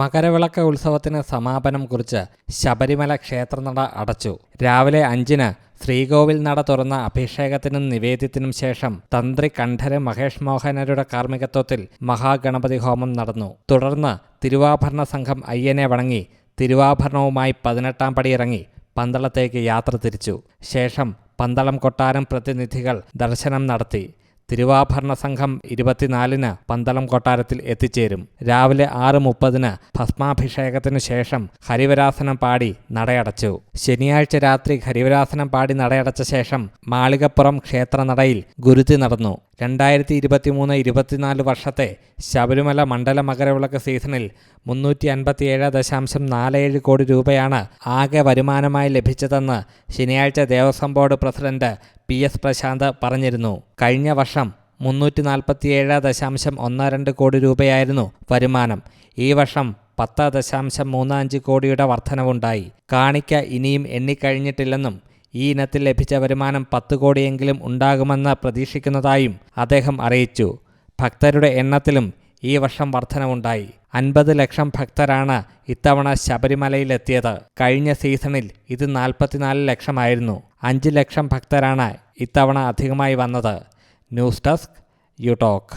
മകരവിളക്ക് ഉത്സവത്തിന് സമാപനം കുറിച്ച് ശബരിമല ക്ഷേത്രനട അടച്ചു. രാവിലെ അഞ്ചിന് ശ്രീകോവിൽ നട തുറന്ന അഭിഷേകത്തിനും നിവേദ്യത്തിനും ശേഷം തന്ത്രി കണ്ഠര് മഹേഷ് മോഹനരുടെ കാർമ്മികത്വത്തിൽ മഹാഗണപതി ഹോമം നടന്നു. തുടർന്ന് തിരുവാഭരണ സംഘം അയ്യനെ വണങ്ങി തിരുവാഭരണവുമായി പതിനെട്ടാം പടി ഇറങ്ങി പന്തളത്തേക്ക് യാത്ര തിരിച്ചു. ശേഷം പന്തളം കൊട്ടാരം പ്രതിനിധികൾ ദർശനം നടത്തി. തിരുവാഭരണ സംഘം ഇരുപത്തിനാലിന് പന്തളം കൊട്ടാരത്തിൽ എത്തിച്ചേരും. രാവിലെ ആറ് മുപ്പതിന് ഭസ്മാഭിഷേകത്തിനു ശേഷം ഹരിവരാസനം പാടി നടയടച്ചു. ശനിയാഴ്ച രാത്രി ഹരിവരാസനം പാടി നടയടച്ച ശേഷം മാളികപ്പുറം ക്ഷേത്രനടയിൽ ഗുരുതി നടന്നു. രണ്ടായിരത്തി ഇരുപത്തി ഇരുപത്തിമൂന്ന് ഇരുപത്തിനാല് വർഷത്തെ ശബരിമല മണ്ഡല മകരവിളക്ക് സീസണിൽ മുന്നൂറ്റി അൻപത്തിയേഴ് ദശാംശം നാലേഴ് കോടി രൂപയാണ് ആകെ വരുമാനമായി ലഭിച്ചതെന്ന് ശനിയാഴ്ച Devaswom board president P S Prashanth പറഞ്ഞിരുന്നു. കഴിഞ്ഞ വർഷം മുന്നൂറ്റി നാൽപ്പത്തിയേഴ് ദശാംശം ഒന്ന് രണ്ട് കോടി രൂപയായിരുന്നു വരുമാനം. ഈ വർഷം പത്ത് ദശാംശം മൂന്ന് അഞ്ച് കോടിയുടെ വർധനവുണ്ടായി. കാണിക്ക ഇനിയും എണ്ണിക്കഴിഞ്ഞിട്ടില്ലെന്നും ഈ ഇനത്തിൽ ലഭിച്ച വരുമാനം പത്ത് കോടിയെങ്കിലും ഉണ്ടാകുമെന്ന് പ്രതീക്ഷിക്കുന്നതായും അദ്ദേഹം അറിയിച്ചു. ഭക്തരുടെ എണ്ണത്തിലും ഈ വർഷം വർധനവുണ്ടായി. അൻപത് ലക്ഷം ഭക്തരാണ് ഇത്തവണ ശബരിമലയിലെത്തിയത്. കഴിഞ്ഞ സീസണിൽ ഇത് നാൽപ്പത്തിനാല് ലക്ഷമായിരുന്നു. അഞ്ച് ലക്ഷം ഭക്തരാണ് ഇത്തവണ അധികമായി വന്നത്. News desk you talk